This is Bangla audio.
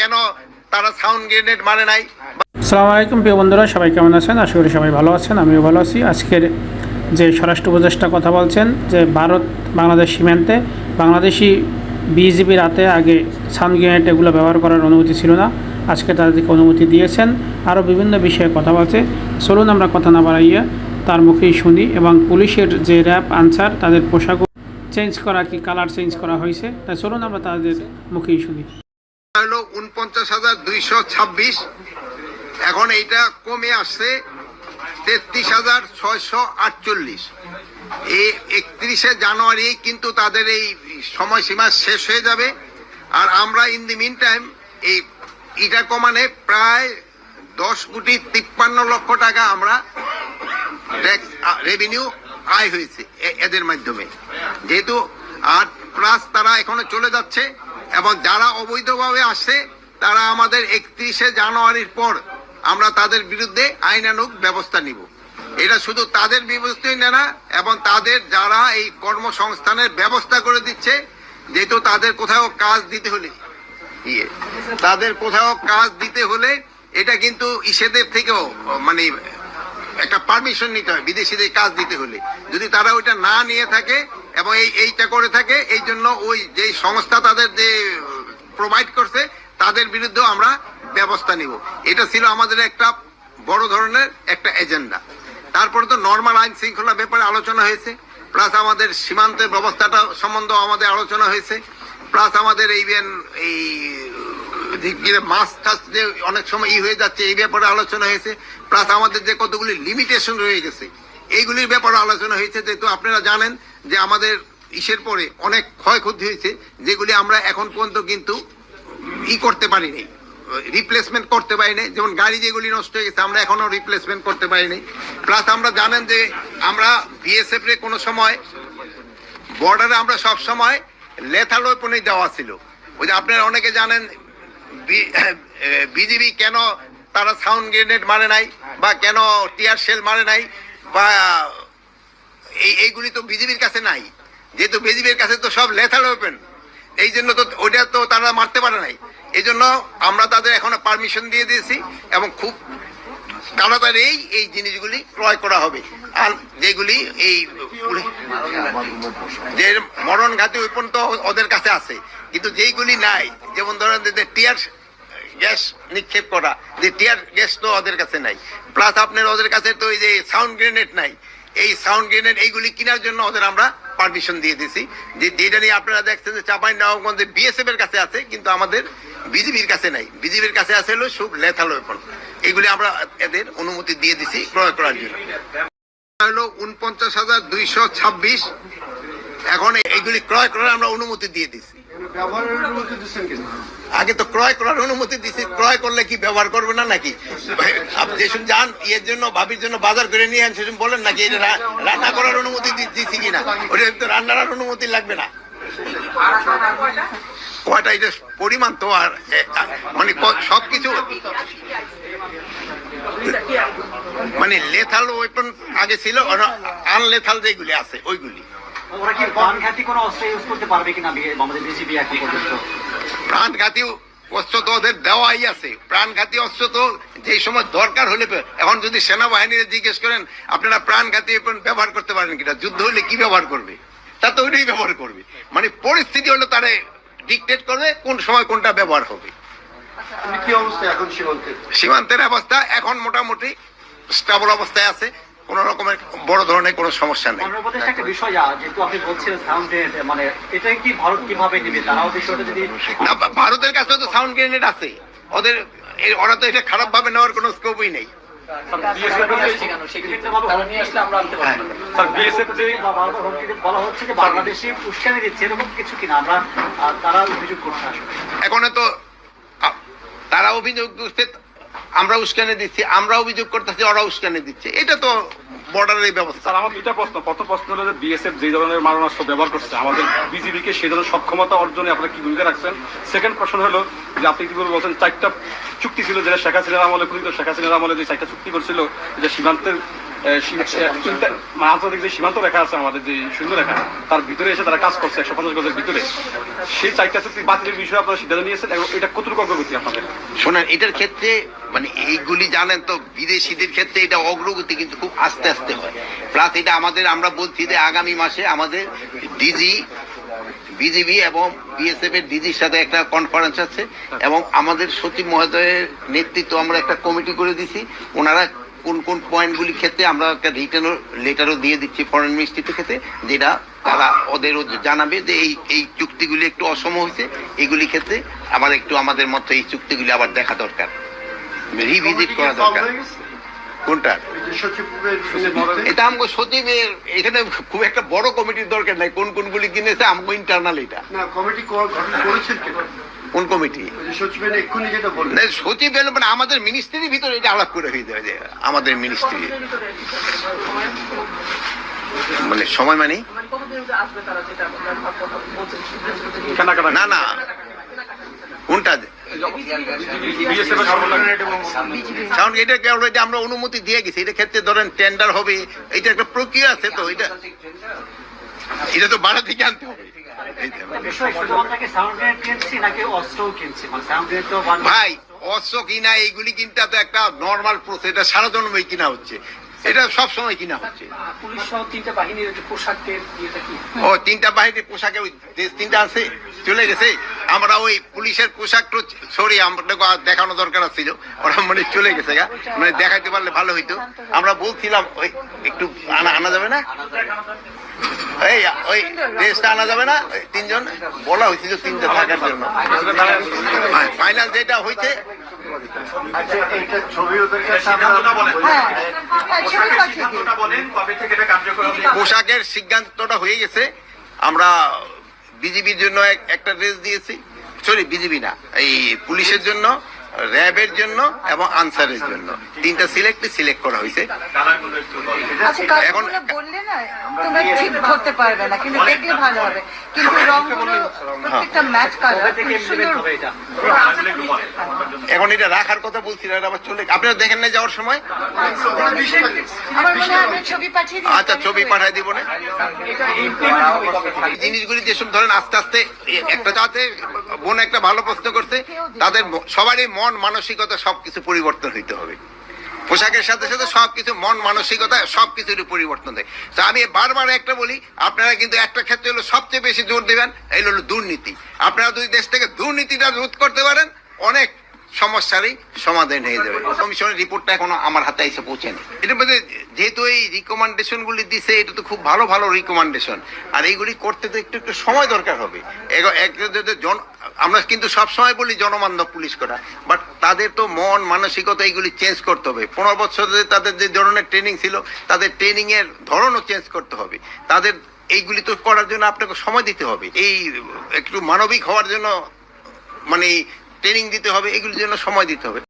কেন তারা সাউন্ড গ্রেনেড মানে নাই? আসসালামু আলাইকুম প্রিয় বন্ধুরা, সবাই কেমন আছেন? আশা করি সবাই ভালো আছেন, আমিও ভালো আছি। আজকের যে স্বরাষ্ট্র উপদেষ্টা কথা বলছেন, যে ভারত বাংলাদেশ সীমান্তে বাংলাদেশি বিজিবি রাতে আগে সাউন্ড গ্রেনেড এগুলো ব্যবহার করার অনুমতি ছিল না, আজকে তাদেরকে অনুমতি দিয়েছেন। আরও বিভিন্ন বিষয়ে কথা বলছে। চলুন আমরা কথা না বাড়াইয়া তার মুখেই শুনি এবং পুলিশের যে র্যাব আনসার, তাদের পোশাক চেঞ্জ করা কি কালার চেঞ্জ করা হয়েছে তাই চলুন আমরা তাদের মুখেই শুনি। হলো উনপঞ্চাশ হাজার দুইশো ছাব্বিশ। এখন এইটা কমে আসছে তেত্রিশ হাজার ছয়শো আটচল্লিশ। এই একত্রিশে জানুয়ারি কিন্তু তাদের এই সময়সীমা শেষ হয়ে যাবে। আর আমরা ইন দি মিন টাইম এই ইটা কমানে প্রায় দশ কোটি তিপ্পান্ন লক্ষ টাকা আমরা রেভিনিউ আয় হয়েছে এদের মাধ্যমে। যেহেতু আর প্লাস তারা এখনও চলে যাচ্ছে এবং যারা অবৈধভাবে আসছে তারা আমাদের একত্রিশে জানুয়ারির পর আমরা তাদের বিরুদ্ধে আইনানুগ ব্যবস্থা নিব। এটা শুধু তাদের বিরুদ্ধেই না, এবং তাদের যারা এই কর্মসংস্থানের ব্যবস্থা করে দিচ্ছে, যেহেতু তাদের কোথাও কাজ দিতে হলে ইয়ে তাদের কোথাও কাজ দিতে হলে এটা কিন্তু ইসেদের থেকেও মানে একটা পারমিশন নিতে হয়, বিদেশিদের কাজ দিতে হলে। যদি তারা ওইটা না নিয়ে থাকে এবং এই, এইটা করে থাকে, এই জন্য ওই যে সংস্থা তাদের যে প্রোভাইড করছে, তাদের বিরুদ্ধেও আমরা ব্যবস্থা নিব। এটা ছিল আমাদের একটা বড় ধরনের একটা এজেন্ডা তারপরে তো নর্মাল আইন শৃঙ্খলা ব্যাপারে আলোচনা হয়েছে প্লাস আমাদের সীমান্তের ব্যবস্থাটা সম্বন্ধেও আমাদের আলোচনা হয়েছে প্লাস আমাদের এই এই মাছ টাছ যে অনেক সময় ই হয়ে যাচ্ছে, এই ব্যাপারে আলোচনা হয়েছে প্লাস আমাদের যে কতগুলি লিমিটেশন রয়ে গেছে, এইগুলির ব্যাপারে আলোচনা হয়েছে, যেহেতু আপনারা জানেন যে আমাদের ইসের পরে অনেক ক্ষয়ক্ষতি হয়েছে, যেগুলি আমরা এখন পর্যন্ত কিন্তু ই করতে পারিনি রিপ্লেসমেন্ট করতে পারিনি। যেমন গাড়ি যেগুলি নষ্ট হয়ে গেছে, আমরা এখনও রিপ্লেসমেন্ট করতে পারিনি। প্লাস আমরা জানেন যে আমরা বিএসএফ রে কোনো সময় বর্ডারে আমরা সব সময় লেথাল ওয়েপনই দেওয়া ছিল। ওই যে আপনারা অনেকে জানেন বিজিবি কেন তারা সাউন্ড গ্রেনেড মানে নাই, বা কেন টিয়ার শেল মানে নাই, বা এই এইগুলি তো বিজেপির কাছে নাই। যেহেতু বিজিবির কাছে তো সব লেথার ওপেন এই জন্য তো ওইটা তো তারা মারতে পারে নাই। এই জন্য আমরা তাদের এখনও পারমিশন দিয়ে দিয়েছি এবং খুব তাড়াতাড়ি এই জিনিসগুলি ক্রয় করা হবে। আর যেগুলি এই যে মরণ ঘাতি ওয়েপন তো ওদের কাছে আছে। কিন্তু যেইগুলি নাই, যেমন ধরেন টিয়ার গ্যাস নিক্ষেপ করা, যে টিয়ার গ্যাস তো ওদের কাছে নাই। প্লাস আপনার ওদের কাছে তো এই যে সাউন্ড গ্রেনেড নাই। এই সাউন্ড গ্রেনেড এইগুলি কেনার জন্য ওদের আমরা পারমিশন দিয়ে দিছি। যে যেটা নিয়ে আপনারা দেখছেন যে চাপাই নবাবগঞ্জে বিএসএফ এর কাছে আছে, কিন্তু আমাদের বিজিবির কাছে নাই। বিজিবির কাছে আছে হলো সব লেথাল ওয়েপন এগুলি আমরা এদের অনুমতি দিয়ে দিছি ক্রয় করার জন্য। হলো উনপঞ্চাশ হাজার দুইশো ছাব্বিশ। এখন এইগুলি ক্রয় করার আমরা অনুমতি দিয়ে দিছি। আগে তো ক্রয় করার অনুমতি দিছি, ক্রয় করলে কি ব্যবহার করবে না নাকি? আপনি যেসব যান, ইয়ের জন্য, ভাবির জন্য বাজার করে নিয়ে আন, সেসব বলেন নাকি? রান্না করার অনুমতি দি- দিছি কিনা? ওটা তো রান্নার অনুমতি লাগবে না। কয়টা এটা পরিমাণ তো আর মানে সব কিছু মানে লেথাল ওয়েপন আগে ছিল আনলেথাল যেগুলি আছে, ওইগুলি। ওরা কি প্রাণঘাতী কোনো অস্ত্র ইউজ করতে পারবে কিনা আমাদের বিজেপি এখন পর্যন্ত প্রাণঘাতী অস্ত্র তো ওদের দেওয়াই আছে। প্রাণঘাতী অস্ত্র তো যে সময় দরকার হলে এখন যদি সেনাবাহিনীর জিজ্ঞেস করেন আপনারা প্রাণঘাতী ব্যবহার করতে পারেন কিনা? যুদ্ধ হলে কি ব্যবহার করবে? তা তো ওইটাই ব্যবহার করবে। মানে পরিস্থিতি হলো তারা ডিকটেট করবে কোন সময় কোনটা ব্যবহার হবে। কি অবস্থা এখন সীমান্তের সীমান্তের অবস্থা এখন মোটামুটি স্টাবল অবস্থায় আছে। কোন রকমের বড় ধরনের কোনো সমস্যা নেই। একটা বিষয় যেহেতু আপনি বলছিলেন সাউন্ড মানে এটা কি ভারত কীভাবে নেবে? তারাও বিষয়টা যদি ভারতের কাছে তো সাউন্ড গ্রেনেড আছে। ওদের ওরা তো এটা খারাপ ভাবে নেওয়ার কোনো স্কোপই নেই। হ্যাঁ। বলা হচ্ছে যে বাংলাদেশি উস্কানি দিচ্ছে এরকম কিছু কিনা? আমরা আহ, তারা অভিযোগ এখন তো তারা অভিযোগ আমরা উস্কানি দিচ্ছি আমরা অভিযোগ করতেছি ওরা উস্কানি দিচ্ছে। এটা তো বর্ডারের ব্যবস্থা। আমার দুইটা প্রশ্ন। প্রথম প্রশ্ন হলো যে বিএসএফ যে ধরনের মারণাস্ত্র ব্যবহার করছে, আমাদের বিজিবিকে সেই ধরনের সক্ষমতা অর্জনে আপনারা কি ভূমিকা রাখছেন? সেকেন্ড প্রশ্ন হলো যে আপনি কি বলে বলছেন, চারটা চুক্তি ছিল যেটা শেখ হাসিনার আমলে কথিত শেখ হাসিনার আমলে যে চারটা চুক্তি করছিল যে সীমান্তের মানে আন্তর্জাতিক যে সীমান্ত রেখা আছে আমাদের, যে শূন্য রেখা, তার ভিতরে এসে তারা কাজ করছে, একশো পঞ্চাশ গজের ভিতরে। সেই চারটা চুক্তি বাতিলের বিষয়ে আপনারা সিদ্ধান্ত নিয়েছেন এবং এটা কতটুকু অগ্রগতি আপনাদের? শোনেন, এটার ক্ষেত্রে মানে এইগুলি জানেন তো, বিদেশিদের ক্ষেত্রে এটা অগ্রগতি কিন্তু খুব আস্তে আস্তে হয়। প্লাস এটা আমাদের, আমরা বলছি যে আগামী মাসে আমাদের ডিজি, বিজিবি এবং বিএসএফ এর ডিজির সাথে একটা কনফারেন্স আছে এবং আমাদের সচিব মহোদয়ের নেতৃত্ব আমরা একটা কমিটি করে দিছি। ওনারা কোন কোন পয়েন্টগুলি ক্ষেত্রে আমরা একটা রিটার্ন লেটারও দিয়ে দিচ্ছি ফরেন মিনিস্ট্রিতে ক্ষেত্রে যেটা তারা ওদেরও জানাবে যে এই এই চুক্তিগুলি একটু অসম হয়েছে এগুলি ক্ষেত্রে আবার একটু আমাদের মতো এই চুক্তিগুলি আবার দেখা দরকার। রিভিজিট করা দরকার। কোনটা? এটা আমগো সচিবের এখানে খুব একটা বড় কমিটির দরকার নাই কোন কোনগুলি কিনেছে আমগো ইন্টারনাল এটা। না কমিটি করেছেন কোন? কমিটি? সচিব মানে আমাদের মিনিস্ট্রির ভিতরে এটা আলাপ করে হয়ে যাবে আমাদের মিনিস্ট্রি মানে সময় মানে? কেনাকাটা না না। কোনটা? কারণ এটা অলরেডি আমরা অনুমতি দিয়ে গেছি। এটা ক্ষেত্রে ধরেন টেন্ডার হবে। এটা একটা প্রক্রিয়া আছে তো এটা এটা তো বাড়া থেকে আনতে হবে। ভাই অস্ত্র কিনা এইগুলি কিনতে তো একটা নর্মাল প্রসেস এটা সারা জন্মই কিনা হচ্ছে। এটা সব সময় কিনা হচ্ছে। তিনটা বাহিনীর পোশাকের ও তিনটা বাহিনীর পোশাকে তিনটা আছে। চলে গেছে? আমরা ওই পুলিশের পোশাক সরি আমাদের দেখানো দরকার ছিল। ওরা মানে চলে গেছে গা। মানে দেখাইতে পারলে ভালো হইতো। আমরা বলছিলাম ওই একটু আনা আনা যাবে না? এই ওই দেশটা আনা যাবে না? তিনজন? বলা হয়েছিল তিনটা থাকার জন্য। ফাইনাল যেটা হয়েছে আমরা হ্যাঁ পোশাকের সিদ্ধান্তটা হয়ে গেছে। আমরা বিজিবির জন্য এক- একটা ড্রেস দিয়েছি। সরি বিজিবি না এই পুলিশের জন্য র্যাবের জন্য এবং আনসারের জন্য। তিনটা সিলেক্ট সিলেক্ট করা হয়েছে। আচ্ছা এখন- বললে না তোমরা ঠিক ধরতে পারবে না কিন্তু দেখলে ভালো হবে। কিন্তু রংগুলো প্রত্যেকটা ম্যাচ কালার কবে এখন এটা রাখার কথা বলছিলেন এটা আবার চলে আপনারা দেখেন না যাওয়ার সময়? আচ্ছা ছবি পাঠাই দিব না? জিনিসগুলি যেসব ধরেন আস্তে আস্তে একটা যাতে বোন একটা ভালো প্রশ্ন করছে তাদের সবারই মন মানসিকতা সবকিছু পরিবর্তন হইতে হবে। পোশাকের সাথে সাথে সবকিছু মন মানসিকতা সবকিছুরই পরিবর্তন দেয়। তো আমি বারবার একটা বলি আপনারা কিন্তু একটা ক্ষেত্রে হলো সবচেয়ে বেশি জোর দেবেন এই হলো দুর্নীতি। আপনারা যদি দেশ থেকে দুর্নীতিটা রোধ করতে পারেন অনেক সমস্যারই সমাধান হয়ে যাবে। কমিশনের রিপোর্টটা এখনও আমার হাতে এসে পৌঁছেনি। এটার মধ্যে যেহেতু এই রিকমেন্ডেশন গুলি দিছে, এটা তো খুব ভালো ভালো রিকমেন্ডেশন আর এইগুলি করতে তো একটু একটু সময় দরকার হবে। জন- আমরা কিন্তু সব সময় বলি জনমান্য পুলিশ করা। বাট তাদের তো মন, মানসিকতা এইগুলি চেঞ্জ করতে হবে। পনেরো বছর তাদের যে ধরনের ট্রেনিং ছিল, তাদের ট্রেনিং এর ধরনও চেঞ্জ করতে হবে। তাদের এইগুলি তো করার জন্য আপনাকে সময় দিতে হবে। এই একটু মানবিক হওয়ার জন্য মানে ট্রেনিং দিতে হবে এগুলির জন্য সময় দিতে হবে।